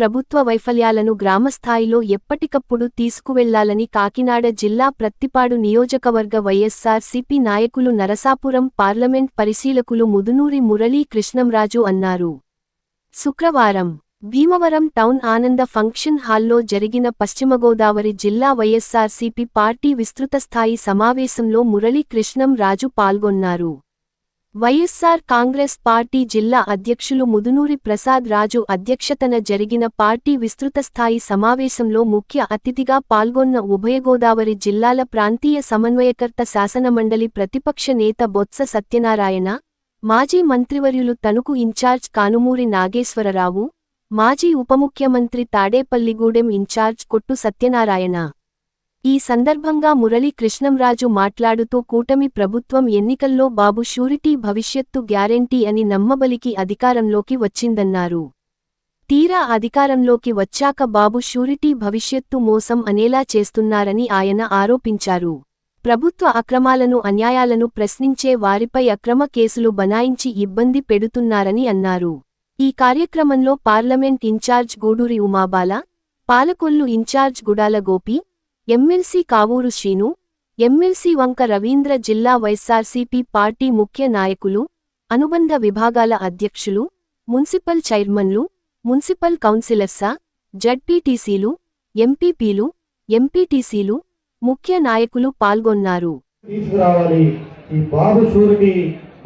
ప్రభుత్వ వైఫల్యాలను గ్రామస్థాయిలో ఎప్పటికప్పుడు తీసుకువెళ్ళాలని కాకినాడ జిల్లా ప్రత్తిపాడు నియోజకవర్గ వైఎస్సార్సీపీ నాయకులు నరసాపురం పార్లమెంట్ పరిశీలకులు ముదునూరి మురళీ కృష్ణంరాజు అన్నారు. శుక్రవారం భీమవరం టౌన్ ఆనంద ఫంక్షన్ హాల్లో జరిగిన పశ్చిమగోదావరి జిల్లా వైఎస్సార్సీపీ పార్టీ విస్తృతస్థాయి సమావేశంలో మురళీ కృష్ణం రాజు పాల్గొన్నారు. వైఎస్సార్ కాంగ్రెస్ పార్టీ జిల్లా అధ్యక్షులు ముదునూరి ప్రసాద్ రాజు అధ్యక్షతన జరిగిన పార్టీ విస్తృతస్థాయి సమావేశంలో ముఖ్య అతిథిగా పాల్గొన్న ఉభయ గోదావరి జిల్లాల ప్రాంతీయ సమన్వయకర్త శాసనమండలి ప్రతిపక్ష నేత బొత్స సత్యనారాయణ మాజీ మంత్రివర్యులు తణుకు ఇన్ఛార్జ్ కానుమూరి నాగేశ్వరరావు మాజీ ఉపముఖ్యమంత్రి తాడేపల్లిగూడెం ఇన్ఛార్జ్ కొట్టు సత్యనారాయణ. ఈ సందర్భంగా మురళీ కృష్ణంరాజు మాట్లాడుతూ కూటమి ప్రభుత్వం ఎన్నికల్లో బాబు షూరిటీ భవిష్యత్తు గ్యారెంటీ అని నమ్మబలికి అధికారంలోకి వచ్చిందన్నారు. తీరా అధికారంలోకి వచ్చాక బాబు షూరిటీ భవిష్యత్తు మోసం అనేలా చేస్తున్నారని ఆయన ఆరోపించారు. ప్రభుత్వ అక్రమాలను అన్యాయాలను ప్రశ్నించే వారిపై అక్రమ కేసులు బనాయించి ఇబ్బంది పెడుతున్నారని అన్నారు. ఈ కార్యక్రమంలో parliament incharge Guduri Umabala Palakollu incharge Gudala Gopi MLC Kavuru Srinu MLC Vanka Ravindra జిల్లా వైఎస్సార్సీపీ పార్టీ ముఖ్య నాయకులు అనుబంధ విభాగాల అధ్యక్షులు మున్సిపల్ చైర్మన్లు మున్సిపల్ కౌన్సిలర్సా జడ్పీటీసీలు ఎంపీపీలు ఎంపీటీసీలు ముఖ్య నాయకులు పాల్గొన్నారు. తీసుకురావాలి. ఈ బాబు షూరిటీ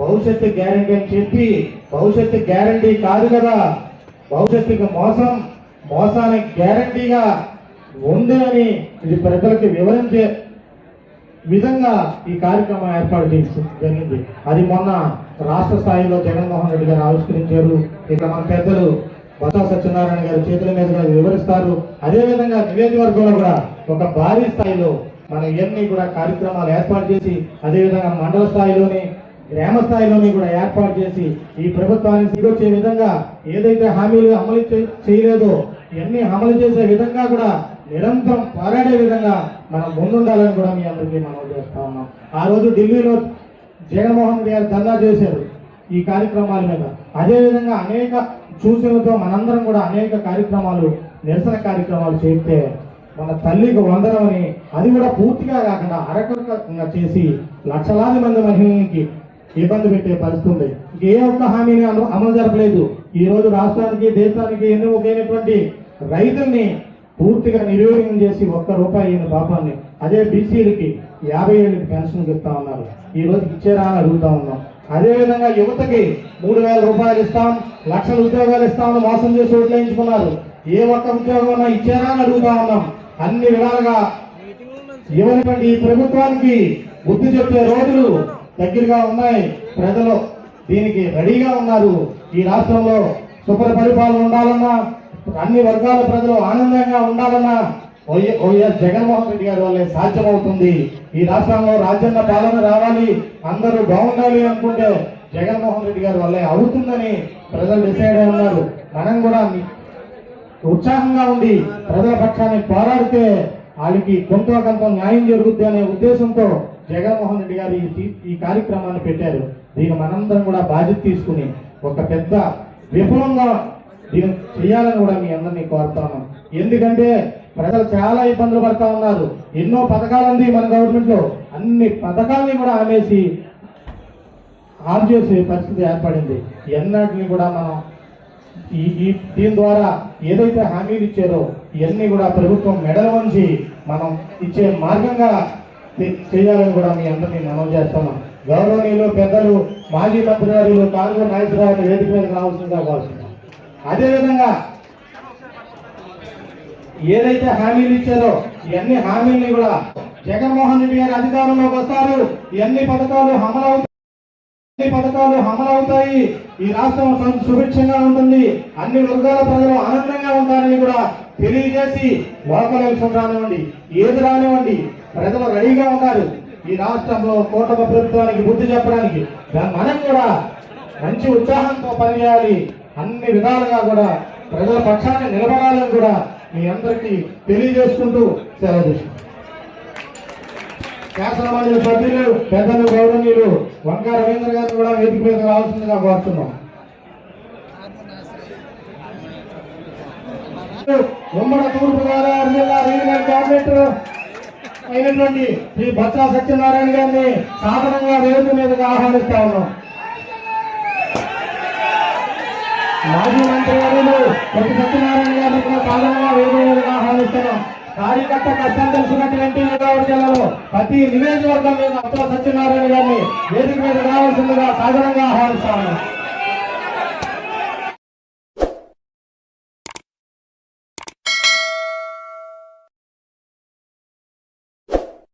భవిష్యత్తు గ్యారంటీ అని చెప్పి భవిష్యత్తు గ్యారంటీ కాదు కదా. భవిష్యత్తుకి మోసం మోసానికి గ్యారంటీగా ఉంది అని ఇది ప్రజలకు వివరించే విధంగా ఈ కార్యక్రమం ఏర్పాటు చేసి జరిగింది. అది మొన్న రాష్ట్ర స్థాయిలో జగన్మోహన్ రెడ్డి గారు ఆవిష్కరించారు. ఇక మన పెద్దలు బొత్స సత్యనారాయణ గారి చేతుల మీదుగా వివరిస్తారు. అదేవిధంగా నియోజకవర్గంలో కూడా ఒక భారీ స్థాయిలో మనం ఇవన్నీ కూడా కార్యక్రమాలు ఏర్పాటు చేసి అదేవిధంగా మండల స్థాయిలోని గ్రామ స్థాయిలోని కూడా ఏర్పాటు చేసి ఈ ప్రభుత్వాన్ని సిగొచ్చే విధంగా ఏదైతే హామీలు అమలు చేయలేదో ఇవన్నీ అమలు చేసే విధంగా కూడా నిరంతరం పోరాడే విధంగా మనం ముందుండాలని కూడా మీ అందరికీ మనం చేస్తా ఉన్నాం. ఆ రోజు ఢిల్లీలో జగన్మోహన్ గారు ధర్నా చేశారు ఈ కార్యక్రమాల మీద. అదేవిధంగా అనేక సూచనలతో మనందరం కూడా అనేక కార్యక్రమాలు నిరసన కార్యక్రమాలు చేస్తే మన తల్లికి వందరమని అది కూడా పూర్తిగా కాకుండా అరకొరకంగా చేసి లక్షలాది మంది మహిళలకి ఇబ్బంది పెట్టే పరిస్థితి ఉంది. ఏ ఒక్క హామీని అమలు అమలు జరపలేదు. ఈ రోజు రాష్ట్రానికి దేశానికి ఎన్నుకైనటువంటి రైతుల్ని పూర్తిగా నిర్వీర్యం చేసి ఒక్క రూపాయి అయిన పాపాన్ని అదే బీసీలకి యాభై ఏళ్ళకి పెన్షన్ ఇస్తా ఉన్నారు. ఈ రోజు ఇచ్చారా అని అడుగుతా ఉన్నాం. అదేవిధంగా యువతకి మూడు వేల రూపాయలు ఇస్తాం లక్షల ఉద్యోగాలు ఇస్తామని మోసం చేసి ఓట్లేయించుకున్నారు. ఏ ఒక్క ఉద్యోగం ఇచ్చారా అని అడుగుతా ఉన్నాం. అన్ని విధాలుగా ఇవ్వనివ్వండి ఈ ప్రభుత్వానికి బుద్ధి చెప్పే రోజులు దగ్గరగా ఉన్నాయి. ప్రజలు దీనికి రెడీగా ఉన్నారు. ఈ రాష్ట్రంలో సుపర పరిపాలన ఉండాలన్నా అన్ని వర్గాల ప్రజలు ఆనందంగా ఉండాలన్నా వైఎస్ జగన్మోహన్ రెడ్డి గారి వల్లే సాధ్యమవుతుంది. ఈ రాష్ట్రంలో రాజ్యాంగ పాలన రావాలి అందరూ బాగుండాలి అనుకుంటే జగన్మోహన్ రెడ్డి గారి వల్లే అవుతుందని ప్రజలు డిసైడ్ ఉన్నారు. మనం కూడా ఉత్సాహంగా ఉండి ప్రజల పక్షాన్ని పోరాడితే వాళ్ళకి కొంత కొంత న్యాయం జరుగుద్ది అనే ఉద్దేశంతో జగన్మోహన్ రెడ్డి గారు ఈ ఈ కార్యక్రమాన్ని పెట్టారు. దీన్ని మనందరం కూడా బాధ్యత తీసుకుని ఒక పెద్ద విఫలంగా దీన్ని చేయాలని కూడా మీ అందరినీ కోరుతాను ఎందుకంటే ప్రజలు చాలా ఇబ్బందులు పడతా ఉన్నారు. ఎన్నో పథకాలు ఉంది మన గవర్నమెంట్లో. అన్ని పథకాలని కూడా ఆమెసి ఆన్ చేసే పరిస్థితి ఏర్పడింది. ఎన్నటిని కూడా మనం ఈ ఈ దీని ద్వారా ఏదైతే హామీలు ఇచ్చారో ఇవన్నీ కూడా ప్రభుత్వం మెడల వంచి మనం ఇచ్చే మార్గంగా చేయాలని కూడా మీ అందరినీ మనం చేస్తున్నాం. గౌరవనీయులు పెద్దలు మాజీ మంత్రివర్యులు కాంగ్రెస్ నాయకురావు వేదిక మీద రావాల్సిందిగా కావాల్సింది అదేవిధంగా ఏదైతే హామీలు ఇచ్చారో ఇవన్నీ హామీల్ని కూడా జగన్మోహన్ రెడ్డి గారు అధికారంలోకి వస్తారు. ఇవన్నీ పథకాలు అమలు పథకాలు అమలవుతాయి. ఈ రాష్ట్రం సుభిక్షంగా ఉంటుంది. అన్ని వర్గాల ప్రజలు ఆనందంగా ఉంటారని కూడా తెలియజేసి లోకల్ ఎలక్షన్ రానివ్వండి ఏది రానివ్వండి ప్రజలు రెడీగా ఉన్నారు ఈ రాష్ట్రంలో కూటమి ప్రభుత్వానికి బుద్ధి చెప్పడానికి మనం కూడా మంచి ఉత్సాహంతో పనిచేయాలి. అన్ని విధాలుగా కూడా ప్రజల పక్షాన్ని నిలబడాలని కూడా మీ అందరికీ తెలియజేసుకుంటూ సెలవు తీసుకుంటాం శాసన సభ్యులు పెద్దలు గౌరవనీయులు వంక రవీంద్ర గారిని కూడా వేదిక మీద రావాల్సిందిగా కోరుతున్నాం. ఉమ్మడి తూర్పు గోదావరి జిల్లా రీజనల్ కోఆర్డినేటర్ అయినటువంటి శ్రీ బొత్స సత్యనారాయణ గారిని సాధారణంగా వేదిక మీదగా ఆహ్వానిస్తా ఉన్నాం. మాజీ మంత్రి గారు కొత్త సత్యనారాయణ గారు సాధారణంగా వేదిక ఆహ్వానిస్తున్నాం కార్యకర్త కష్టం తెలిసినటువంటి గోదావరి జిల్లాలో ప్రతి నివేదికవర్గం మీద అత్త సత్యనారాయణ గారిని వేదిక మీద రావాల్సిందిగా సాధారణంగా ఆహ్వానిస్తా ఉన్నాం